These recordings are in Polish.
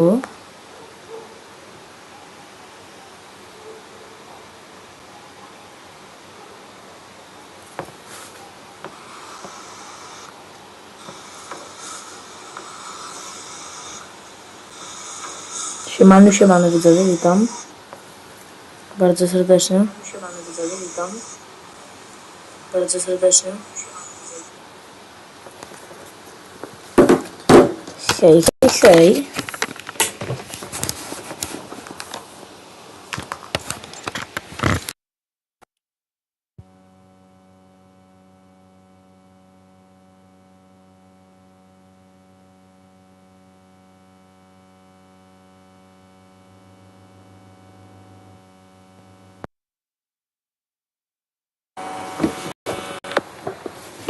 Siemano, siemano widzowie, witam. Bardzo serdecznie. Siemano widzowie, witam. Bardzo serdecznie. Hej, hej, hej.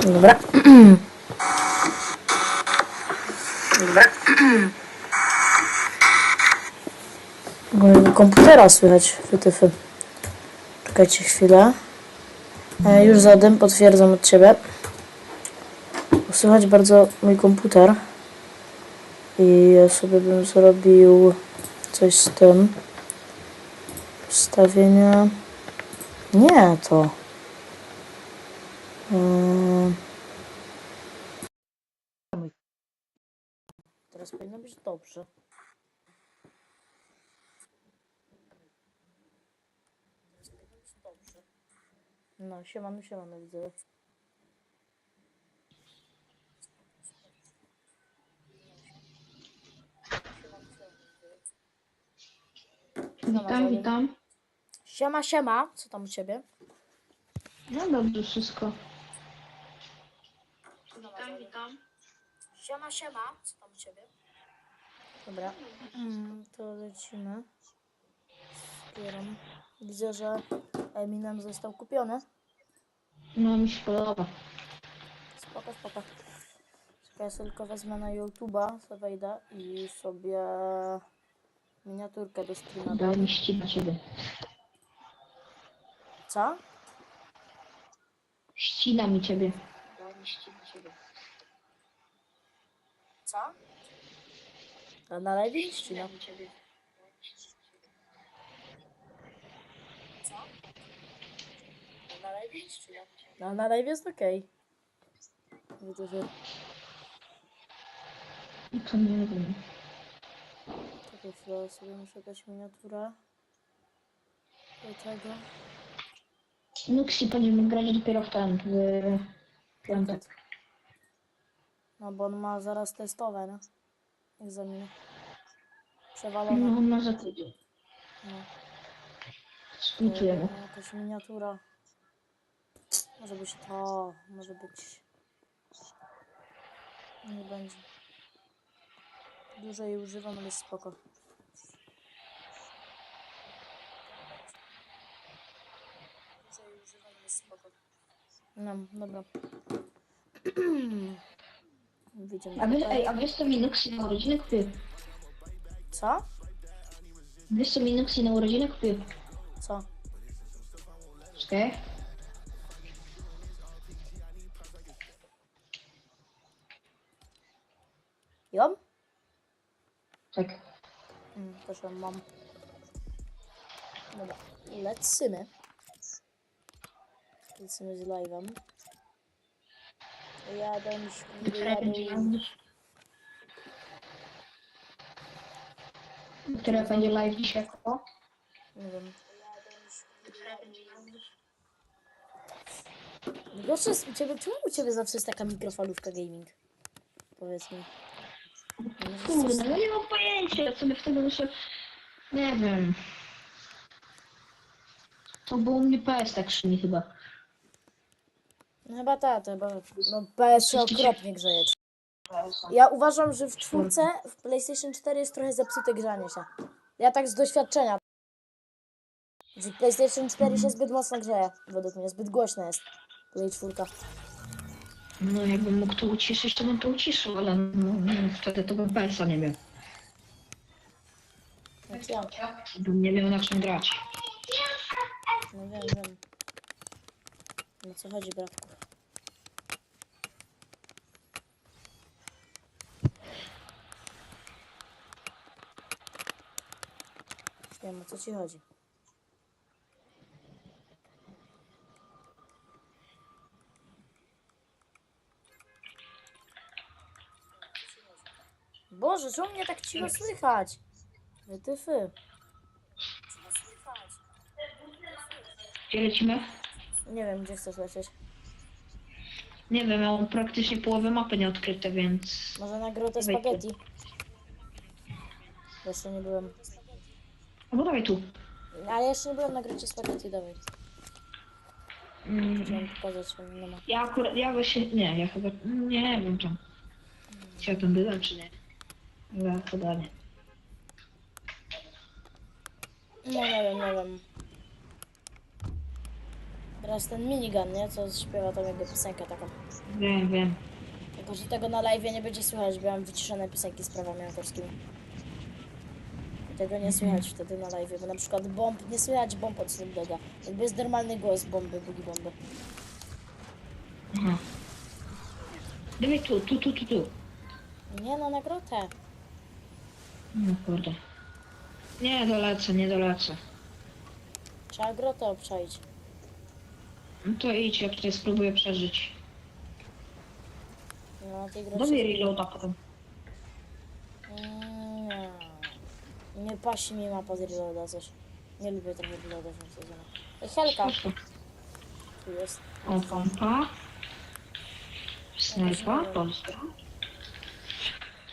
Dobra. Dobra. Mojego komputera słychać wytyfy. Czekajcie chwilę. E, już zadem, potwierdzam od Ciebie. Słychać bardzo mój komputer. I ja sobie bym zrobił coś z tym. Ustawienia. Nie, to. Teraz powinno być dobrze. No, siemano, siemano, widzę. Witam, witam. Siema, siema, co tam u ciebie? No dobrze, wszystko. Witam, witam. Siema, siema, co tam u ciebie? Dobra, mm, to lecimy. Zbieram. Widzę, że Eminem został kupiony. No mi się podoba. Spoko, spoko. Czekaj, ja tylko wezmę na YouTube'a, sobie wejdę i sobie miniaturkę do streama Daj mi ścina ciebie. Co? Ścina mi ciebie. Daj mi ścina ciebie. Co? A na live nie ścina. Co? Na live nie ścina. No, na live jest okej. Widzę, że... To nie wiem. Czekaj chwilę, sobie muszę dać miniaturę. Do tego. Nuxi będziemy grać dopiero w ten, w piątek. No bo on ma zaraz testowe, no. Egzaminy. Przewalone. No on ma za tydzień. No. Splitujemy. E, Jakaś miniatura. Może być to, może być. Nie będzie. Dużo jej używam, ale jest spoko. Dużo jej używam, ale jest spoko. No, dobra. Widzimy A wiesz, ej, a wiesz co mi Nuxi na urodziny kupił? Co? Wiesz co mi Nuxi na urodziny kupił? Co? Czekaj. Ją? Tak. Mm, ją mam. Dobra, lecimy. Lecimy z live'em. Jadę, będzie jadę. live? Która będzie live dzisiaj? O? Nie wiem. Gorsze jest u ciebie, czemu u ciebie zawsze jest taka mikrofalówka gaming? Powiedz mi. Kurde, no nie mam pojęcia, ja sobie wtedy muszę... Nie wiem. To było u mnie PS tak szumi chyba. No chyba ta, to chyba, no PS się okropnie grzeje. Ja uważam, że w czwórce w PlayStation 4 jest trochę zepsute grzanie się. Ja tak z doświadczenia. Że PlayStation 4 się zbyt mocno grzeje, według mnie, zbyt głośno jest. Play 4. No jakbym mógł to uciszyć, to bym to uciszył, ale no, no, wtedy to bym PS-a nie miał. Ja, Bym nie miał na czym grać. no wiem, wiem. No co chodzi, bratku? Wiem o co ci chodzi. Boże, czemu mnie tak cicho słychać? Wytyfy. Gdzie lecimy? Nie wiem, gdzie chcesz lecieć. Nie wiem, mam praktycznie połowę mapy nieodkryte, więc... Może na grotę spaghetti? Jeszcze nie byłem. No dawaj tu. Ale jeszcze nie byłem na grocie spaghetti, dawaj. Mm, Chciałem pokazać, że nie ma. Ja akurat, ja właśnie, nie, ja chyba, nie wiem tam. Czy ja tam byłem, czy nie. Ja chyba nie. No nie wiem, nie wiem. Teraz ten minigun, nie? Co śpiewa tam jego piosenkę taką. Wiem, wiem. Tylko, że tego na live nie będzie słychać, bo mam wyciszone piosenki z prawami autorskimi. Tego nie słychać wtedy na live, bo na przykład bomb, nie słychać bomb od Snoop. Jakby jest normalny głos bomby, bugi bomby. Aha. Dawaj tu, tu, tu, tu, tu. Nie no, na grotę. No kurde. Nie dolecę, nie dolecę. Trzeba grotę obczaić. No to idź, ja tutaj spróbuję przeżyć. No, tej grocie... Dawaj reloada potem. Mm. Nie pasi mi mapa z reloada coś. Nie lubię trochę reloada w tym sezonie. Ej, Helka, tu. jest. O, pompa. Snajpa, polska.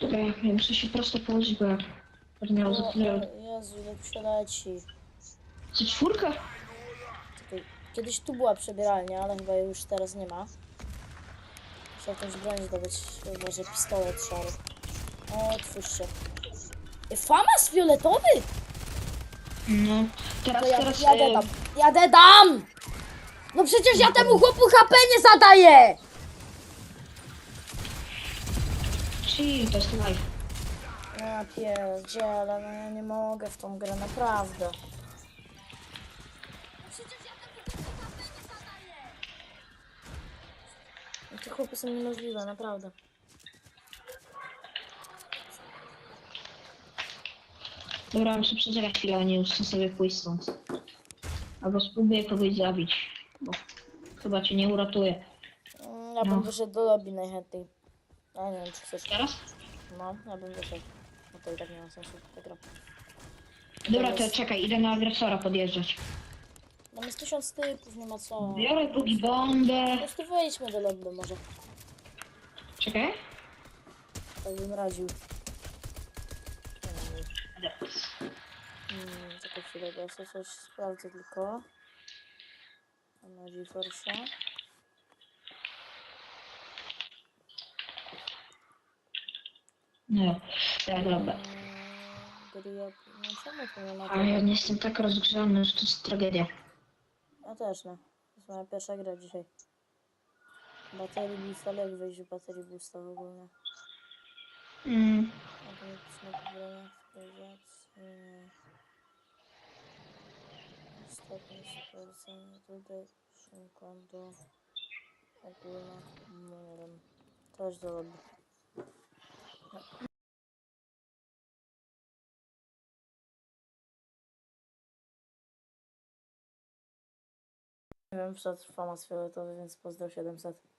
Czekaj, ja muszę się prosto położyć, bo jak będę miał za O, o, Jezu, ile tu się leci. Co, czwórka? Czekaj, Kiedyś tu była przebieralnia, ale chyba jej już teraz nie ma. Muszę jakąś broń zdobyć, chyba że pistolet szary. O, otwórz się. Famas fioletowy! No. Teraz, To ja, teraz... jadę e, tam, jadę tam! No przecież ja temu chłopu HP nie zadaję! Chill, to jest live. Ja pierdziele, no ja nie mogę w tą grę, naprawdę. No Te chłopy są niemożliwe, naprawdę. Dobra, muszę przeczekać chwilę, a nie już sobie pójść stąd. Albo spróbuję kogoś zabić, bo chyba cię nie uratuje. Mm, Ja bym No. wyszedł do lobby najchętniej. A nie wiem, czy chcesz. Teraz? No, ja bym wyszedł. No to i tak nie ma sensu ta gra. Dobra, to czekaj, idę na agresora podjeżdżać. Tam jest tysiąc typów, nie ma co. Biorę drugi Po bombę. prostu wejdźmy do lobby może. Czekaj. Tak bym radził. Nie wiem. Hmm, czekaj chwilę, bo ja sobie coś sprawdzę tylko. Mam na GeForce'a. No, tak, dobra. Mm, Gry, no czemu to nie ma Ale ja nie jestem tak rozgrzany, że to jest tragedia. Ja też nie. To jest moja pierwsza gra dzisiaj. Baterii boosta, jak wejść w baterii boosta w ogóle? Mm. Automatyczne Stopień sprawdzenia. Tutaj szynką do ogólne. Nie wiem. Też do lobby. Nie wiem, wszedł famas fioletowy, więc pozdrow 700.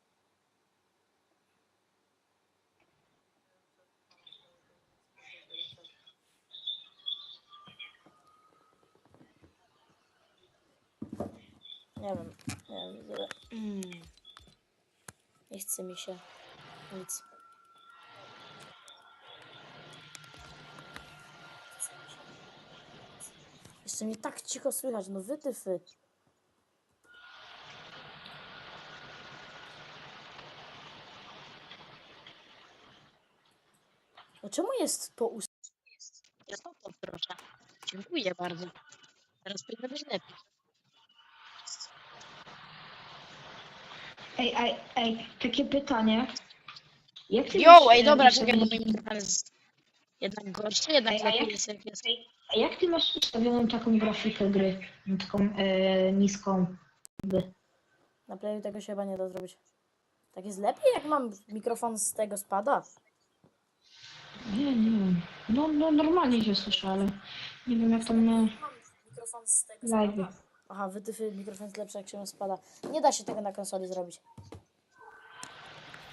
Nie wiem, nie wiem. Mm. Nie chce mi się nic. Jeszcze mnie tak cicho słychać, no wytyfy. No czemu jest to ust... Ja to proszę. Dziękuję bardzo. Teraz powinno być lepiej. Ej, ej, ej, takie pytanie. Jak ty Jo, masz, ej, dobra, czekaj, bo mój mikrofon jest jednak gorszy, jednak Ej, a lepiej jak- jest jak jest. A jak ty masz ustawioną taką grafikę gry? No, Taką e, niską. Na playu tego się chyba nie da zrobić. Tak jest lepiej, jak mam mikrofon z tego spada. Nie, nie wiem. No, no normalnie się słyszę, ale nie wiem jak tam na Mikrofon z tego live. Aha, wytyfy mikrofon jest lepszy jak się spada. Nie da się tego na konsoli zrobić.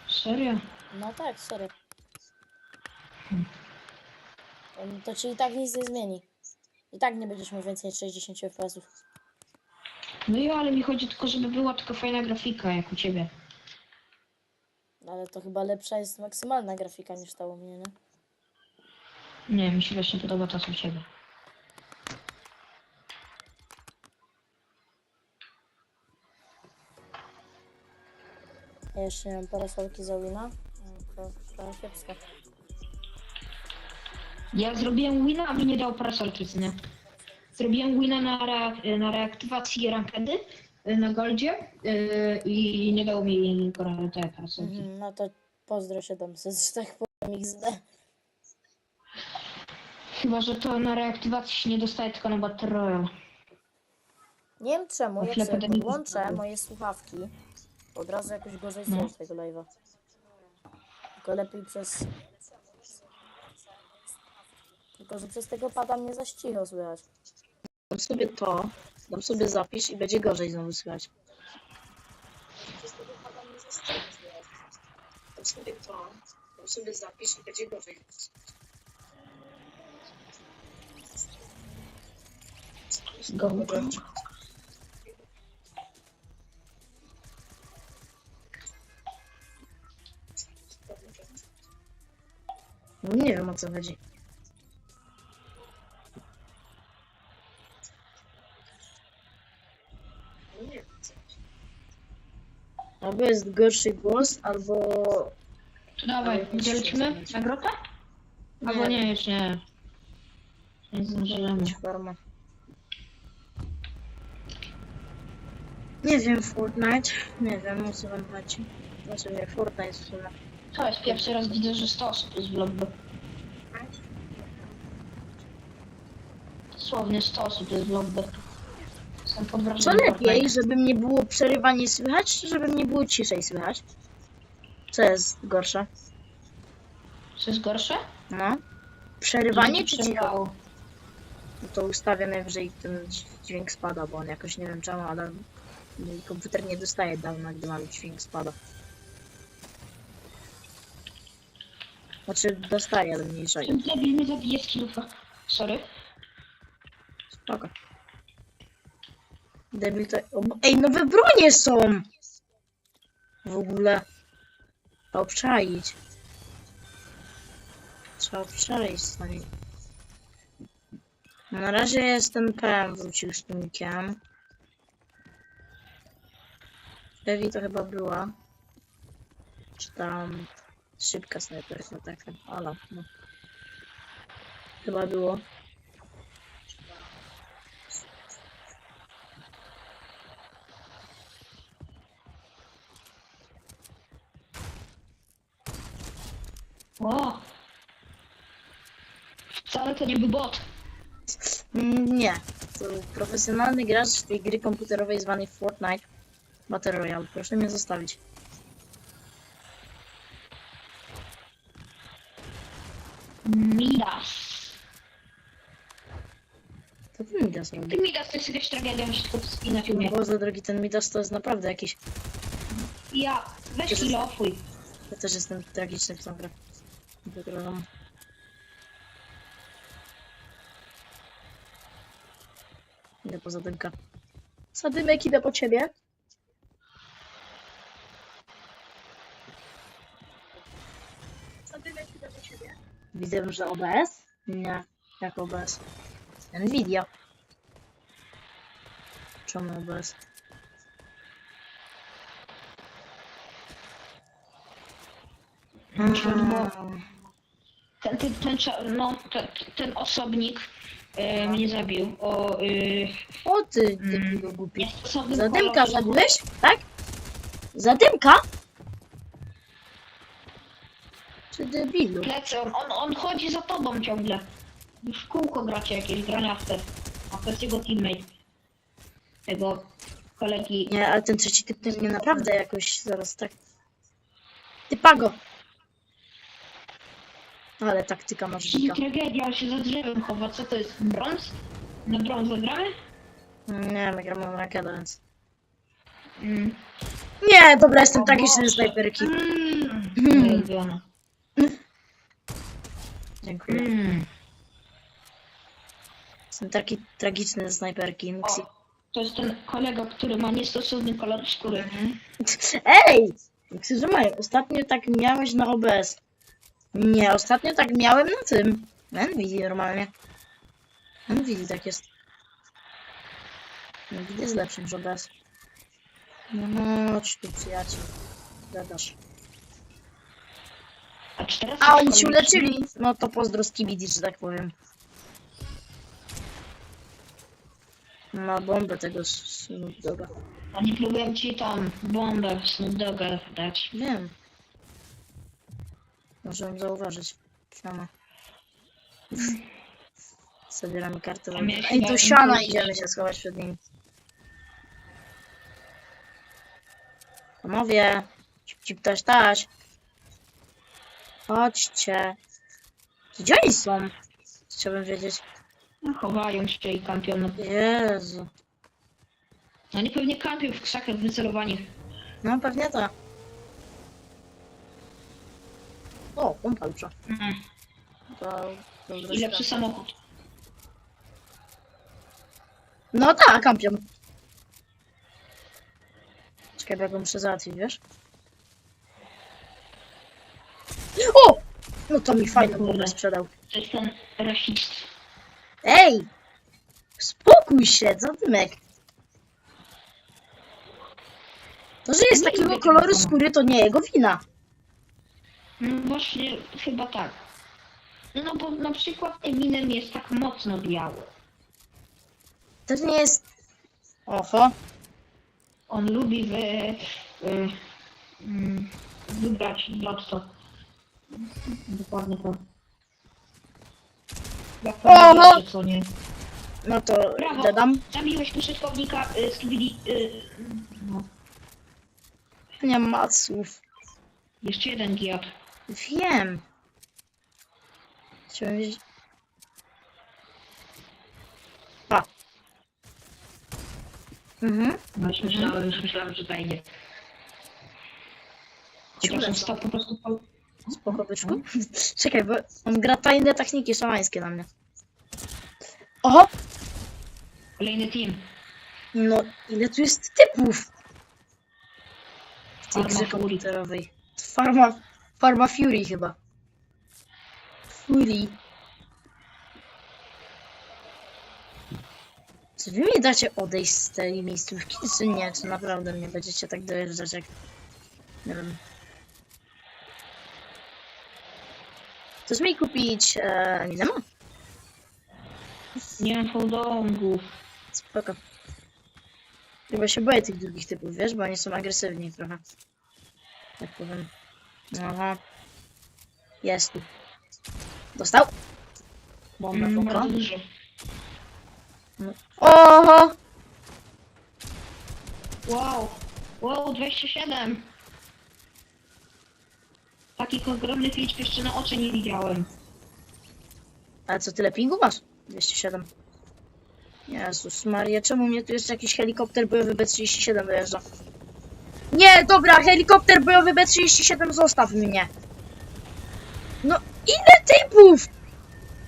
Serio? No tak, serio. Em, To ci i tak nic nie zmieni. I tak nie będziesz miał więcej niż 60 fps. No i ale mi chodzi tylko, żeby była tylko fajna grafika jak u ciebie. Ale to chyba lepsza jest maksymalna grafika niż ta u mnie, nie? Nie, mi się właśnie podoba ta co u ciebie. Ja jeszcze nie mam parasolki za Wina. No, To trochę kiepsko. Ja zrobiłem wina, a mi nie dał parasolki, co nie? Zrobiłem wina na, rea- na reaktywacji rankedy y, na goldzie y, i nie dał mi kora- te parasolki. Mhm, no to pozdro 700, że tak powiem XD. Chyba, że to na reaktywacji się nie dostaje tylko na Battle Royale. Nie wiem czemu, jak sobie podłączę moje słuchawki, od razu jakoś gorzej No. słychać tego live'a. Tylko lepiej przez... Tylko, że przez tego pada mnie za cicho słychać. Dam sobie to, dam sobie zapisz i będzie gorzej znowu słychać. Dam sobie to, dam sobie zapisz i będzie gorzej. Gąbka. No nie wiem o co chodzi. No. Albo jest gorszy głos, albo... Dawaj, gdzie lecimy? Na grotę? Albo nie, już nie. Nie zdążymy. Nie wiem, Fortnite. Nie wiem, o co wam chodzi. Znaczy nie, Fortnite w sumie. Jest pierwszy raz widzę, że 100 osób jest w lobby. Dosłownie 100 osób jest w lobby. Jestem pod Co wrażeniem lepiej, Fortnite. żeby mnie było przerywanie słychać, czy żeby mnie było ciszej słychać? Co jest gorsze? Co jest gorsze? No. Przerywanie czy cicho? Przerywało. No to ustawię najwyżej ten dźwięk spada, bo on jakoś nie wiem czemu, ale mój komputer nie dostaje dawna, gdy mam dźwięk spada. Znaczy dostaje, ale mniejsza. Ten debil mnie zabije kilufa. Sorry. Spoko. Debil to... O, Ej, nowe bronie są! W ogóle. Trzeba obczaić. Trzeba obczaić. No, Na razie jest ten PM wrócił z tunikiem. Ewi to chyba była. Czy tam szybka snajperka taka. Ala, no. Chyba było. O! Wcale to nie był bot. Mm, Nie. To profesjonalny gracz tej gry komputerowej zwanej Fortnite Battle Royale. Proszę mnie zostawić. Midas. To ten Midas robi. Midas to jest jakaś tragedia, się tylko wspinać umie. Boże drogi, ten Midas to jest naprawdę jakiś... Ja, weź kilofuj. Ja też jestem tragiczny w tą grę. Wygrałam. Idę po zadymka. Zadymek, idę po ciebie. Zadymek, idę po ciebie. Widzę, że OBS? Nie, jak OBS? Nvidia. Czemu OBS? Bo ten, ten, ten, cza- no, ten, ten osobnik e, mnie zabił. O, y, O ty, debilu głupi. niestosownym Zadymka kolorze. zabiłeś? Tak? Zadymka? Czy debilu? Plecy, on, on, on chodzi za tobą ciągle. W kółko gracie jakieś grania w te. A to jest jego teammate. Tego kolegi. Nie, ale ten trzeci typ to mnie naprawdę jakoś zaraz tak... Ty pago! Ale taktyka nie tragedia, ale się za drzewem chowa. Co to jest? Brąz? Na brąz zagramy? Nie, my gramy rakietę, więc... Mm. Nie, dobra, jestem O tragiczny Boże. z snajperki. Mm. Mm. Dziękuję. Mm. Jestem taki tragiczny snajperki. To jest ten kolega, który ma niestosowny kolor skóry. Ej! Krzyżu Maj, ostatnio tak miałeś na OBS. Nie, ostatnio tak miałem na tym. Nvidia normalnie. Nvidia tak jest. Nvidia jest lepszy niż OBS. No chodź tu przyjaciel. Gadasz. A, A oni się uleczyli! No to pozdro z Kibidi, że tak powiem. Na bombę tego Snoop Doga. Oni próbują ci tam bombę w Snoop Dogga dać. Wiem. Możemy zauważyć. Siama. Zabieramy kartę. A miałeś Ej, do siana impulsy. idziemy się schować przed nimi. Panowie. Cip, cip, taś, taś. Chodźcie. Gdzie oni są? Chciałbym wiedzieć. No, chowają się i kampią. No, Jezu. oni pewnie kampią w krzakach wycelowani. No pewnie to. O, pompa lepsza. Mm. To, to I lepszy samochód. No tak, kampion. Czekaj, bo ja go muszę załatwić, wiesz? O! No to mi fajną Kurde. sprzedał. To jest ten rasist. Ej! Spokój się, zadymek. To, że jest Nie takiego koloru skóry, to nie jego wina. No właśnie, chyba tak. No bo na przykład Eminem jest tak mocno biały. To nie jest... Oho. On lubi wy, y, mm, wybrać lotto. Dokładnie to. Jak Oho! wiecie, co nie. No to Brawo! dodam. Zabiłeś użytkownika y, z Kibili. Y, no. Nie ma słów. Jeszcze jeden giat. Wiem. Chciałem wiedzieć... A. Mhm. No, już myślałem, już myślałem, że wejdzie. Chociaż on stał po prostu po... Spoko, byczku. Czekaj, bo on gra tajne techniki szamańskie na mnie. Oho! Kolejny team. No, ile tu jest typów? W tej Farma grze komputerowej. Farma, Farma Fury chyba. Fury. Czy wy mi dacie odejść z tej miejscówki, czy nie? Czy naprawdę mnie będziecie tak dojeżdżać jak... Nie wiem. Chcesz mi kupić e, Eminema? Nie mam holdongów. Spoko. Chyba się boję tych drugich typów, wiesz, bo oni są agresywni trochę. Tak powiem. Aha. Jest tu. Dostał? Bomba Mm, bardzo dużo. Oho! Wow! Wow, 27! Takich ogromnych liczb jeszcze na oczy nie widziałem. Ale co, tyle pingu masz? 207. Jezus Maria, czemu mnie tu jeszcze jakiś helikopter bojowy B-37 dojeżdża? Nie, dobra, helikopter bojowy B-37, zostaw mnie. No, ile typów?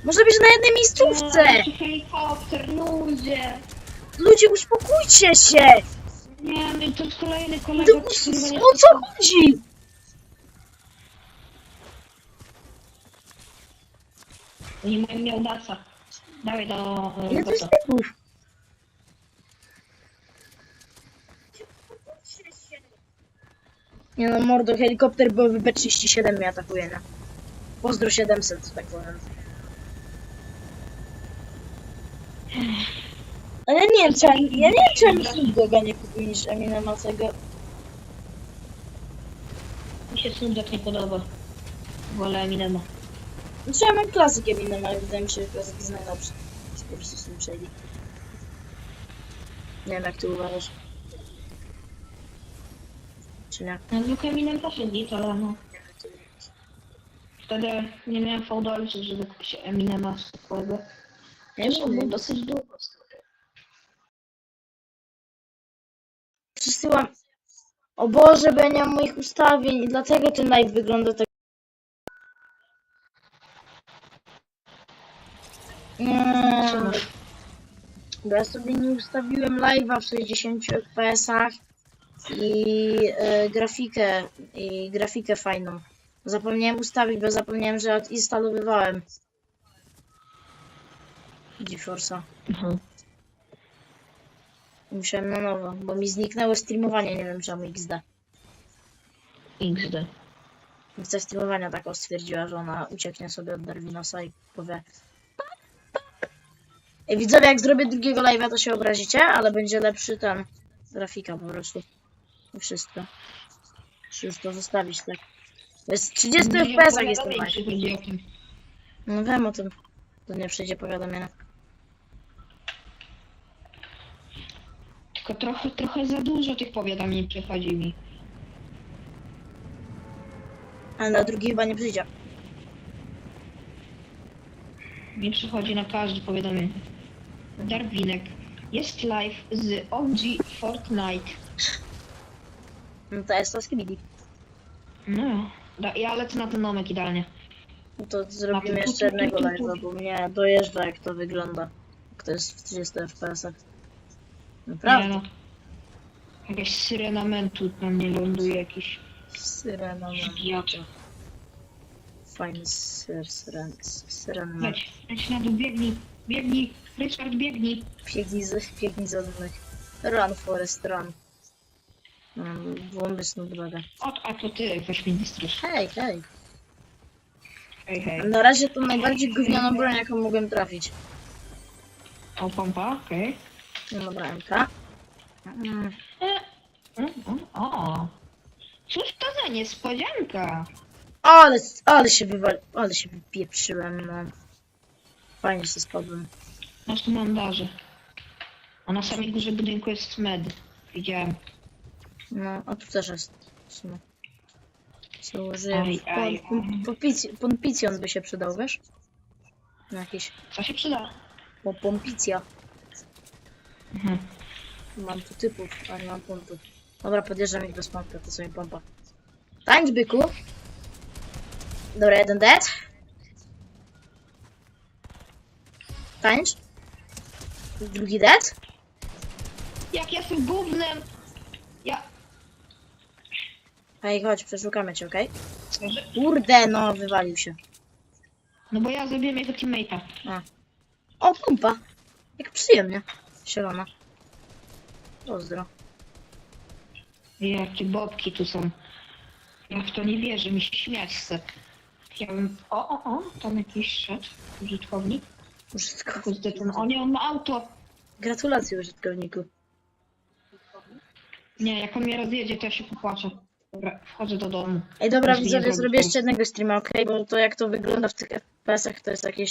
Może być na jednej miejscówce. Eee, helikopter, ludzie! Ludzie, uspokójcie się. Nie, no to jest kolejny To, kolega, o który mnie... co chodzi? Nie mają miał daca. Dawaj do Ile to jest bota. typów? Nie no, mordo, helikopter bojowy B-37 mnie atakuje, nie? Pozdro 700, tak powiem. Ale nie wiem, czy, ja nie wiem, czy Eminem nie kupił niż Eminem tego. Mi się Dogg nie podoba. Wolę Eminema. Znaczy ja mam klasyk Eminem, ale wydaje mi się, że klasyk jest najlepszy. Po prostu z tym przejdzie. Nie wiem, jak ty uważasz. Czy nie? No zwykły Eminem też jest git, ale no. Wtedy nie miałem fałdolców, żeby się Eminema swojego. Ja Zresztą był dosyć długo. Przesyłam. O Boże, bo ja nie mam moich ustawień i dlatego ten live wygląda tak. Co Nie, masz? bo ja sobie nie ustawiłem live'a w 60 fps-ach i e, grafikę, i grafikę fajną. Zapomniałem ustawić, bo zapomniałem, że odinstalowywałem GeForce'a. Mhm. Musiałem na nowo, bo mi zniknęło streamowanie, nie wiem czemu XD. XD. Chcę streamowania taką stwierdziła, że ona ucieknie sobie od Darwinosa i powie widzowie, jak zrobię drugiego live'a, to się obrazicie, ale będzie lepszy ten grafika po prostu. I wszystko. Muszę już to zostawić, tak. To jest 30 Nie fps opowiadaj, jest ten live. jeśli chodzi o tym. No wiem o tym. To nie przyjdzie powiadomienie. Tylko trochę, trochę za dużo tych powiadomień przychodzi mi. Ale na drugi chyba nie przyjdzie. Mi przychodzi na każde powiadomienie. Darwinek. Jest live z OG Fortnite. No to jest to skibidi. No, da, ja lecę na ten nomek idealnie. No to zrobimy jeszcze jednego live'a, bo mnie dojeżdża jak to wygląda. Jak to jest w 30 fps-ach. Naprawdę. No. Jakaś syrenamentu na mnie ląduje jakiś Syrena. Fajny syr, syren, syrena. Leć, leć na dół, biegnij, biegnij, Richard, biegnij. Biegnij z, biegnij z odwyk. Run, Forest, run. Um, Włąbysną drogę. O, a to ty, weź mi dystryż. Hej, hej. Hej, hej. Na razie to najbardziej gównianą broń, jaką mogłem trafić. O, pompa, okej. No dobra, MK. Mm, E, mm, mm, O, cóż to za niespodzianka. Ale, ale się wywali, ale się wypieprzyłem, no. Fajnie się spadłem. Masz tu mandarze. A na samej górze budynku jest med. Widziałem. No, a tu też jest. w sumie. Założyłem. Aj, aj, Pon- pompic- Pompicjon by się przydał, wiesz? No Jakiś. Co się przyda? Po pompicja. Mhm. Mam tu typów, a nie mam pompy. Dobra, podjeżdżam ich bez pompy, to sobie pompa. Tańcz, byku. Dobra, jeden dead. Tańcz. Drugi dead. Jak ja jestem gównem! Ja... Ej, chodź, przeszukamy cię, okej? Kurde, no, wywalił się. No bo ja zabiłem jego teammate'a. O, pompa. Jak przyjemnie. Zielona. Pozdro. Jakie bobki tu są. Ja w to nie wierzę, mi się śmiać chce. Chciałbym... O, o, o, tam jakiś szedł. Użytkownik. Użytkownik. Kurde, ten... O nie, on ma auto! Gratulacje, użytkowniku. Nie, jak on mnie rozjedzie, to ja się popłaczę. Dobra, wchodzę do domu. Ej, dobra, nie widzowie, zrobię jeszcze jednego streama, okej? Bo to jak to wygląda w tych FPS-ach, to jest jakieś